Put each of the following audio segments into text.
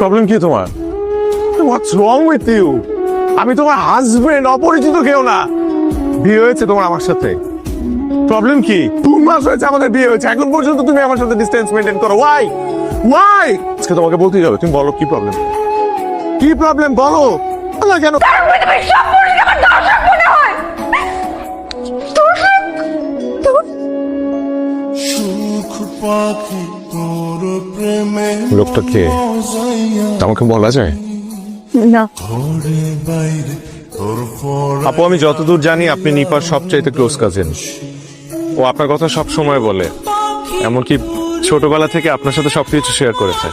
Problem কি তোমার? হোয়াটস wrong with you আমি তোমার হাজবেন্ড অপরিচিত কেউ না। বিয়ে হয়েছে তোমার আমার সাথে। প্রবলেম কি? দু মাস হয়েছে আমাদের বিয়ে হয়েছে। এখন পর্যন্ত তুমি আমার সাথে ডিস্টেন্স মেনটেন করো। ওয়াই ওয়াই আজকে তোমাকে বলতেই হবে, তুমি বলো কি প্রবলেম কি প্রবলেম বলো? কেন? লোকটা কে আমাকে বলা যায়? না। আপু আমি যতদূর জানি আপনি নিপার সবচাইতে ক্লোজ কাজিন। ও আপনার কথা সব সময় বলে। এমনকি ছোটবেলা থেকে আপনার সাথে সবকিছু শেয়ার করেছে।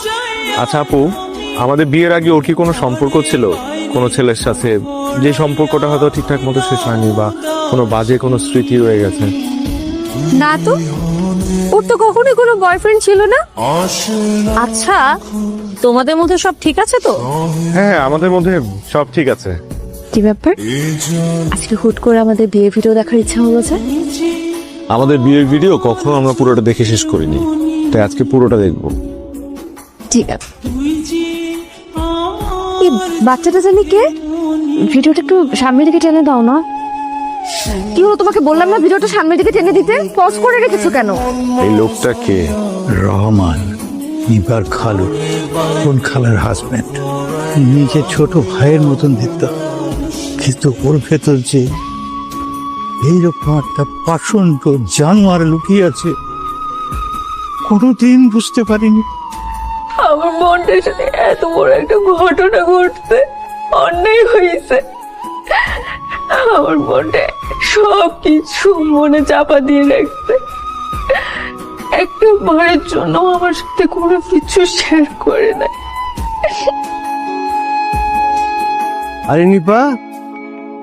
আচ্ছা আপু আমাদের বিয়ের আগে ওর কি কোনো সম্পর্ক ছিল? কোনো ছেলের সাথে? যে সম্পর্কটা হয়তো ঠিকঠাক মতো শেষ হয়নি বা কোনো বাজে কোনো স্মৃতি রয়ে গেছে। না তো ওর তো কখনোই কোনো বয়ফ্রেন্ড ছিল না। আচ্ছা তোমাদের মধ্যে সব ঠিক আছে তো? হ্যাঁ আমাদের মধ্যে সব ঠিক আছে। কি ব্যাপার? আজকে হুট করে আমাদের বিয়ে ভিডিও দেখার ইচ্ছা হলো যে? আমাদের বিয়ের ভিডিও কখনো আমরা পুরোটা দেখে শেষ করিনি। তাই আজকে পুরোটা দেখব। ঠিক আছে। এই বাচ্চাটা জানি কে? ভিডিওটা একটু সামনের দিকে টেনে দাও না। কি হলো তোমাকে বললাম না ভিডিওটা সামনের দিকে টেনে দিতে? পজ করে রেখেছো কেন? এই লোকটা কে? রহমান নিবার খালু কোন খালার হাজবেন্ড নিজে ছোট ভাইয়ের মতন দিত কিন্তু ওর ভেতর যে এইরকম একটা পাষণ্ড জানোয়ার লুকিয়ে আছে কোনোদিন বুঝতে পারিনি। আমার বোনটার সাথে এত বড় একটা ঘটনা ঘটছে অন্যায় হয়েছে। আমার বোনটা সব কিছু মনে চাপা দিয়ে রাখছে একটা বারের জন্য আমার সাথে কোনো কিছু শেয়ার করে না। আরে নিপা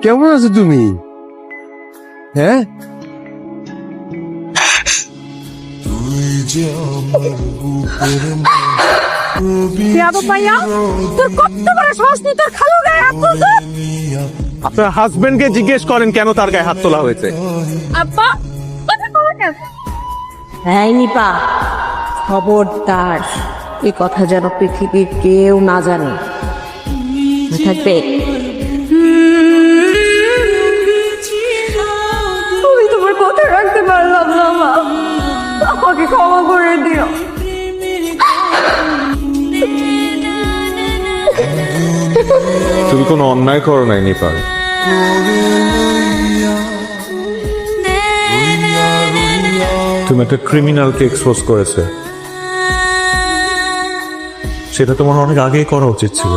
কেমন আছো তুমি? হ্যাঁ? তোর কত বড় সাহস নেই তোর খালু গায়ে আপনার হাজবেন্ডকে জিজ্ঞেস করেন কেন তার গায়ে হাত তোলা হয়েছে। আব্বা কথা হ্যাঁ নিপা খবরদার। এই কথা যেন পৃথিবীর কেউ না জানে। থাকবে? আমি তোমার কথা রাখতে পারলাম না মা। আমাকে ক্ষমা করে দিও। তুমি কোনো অন্যায় করো নাই, নেপাল। তুমি একটা ক্রিমিনালকে এক্সপোজ করেছে। সেটা তোমার অনেক আগেই করা উচিত ছিল।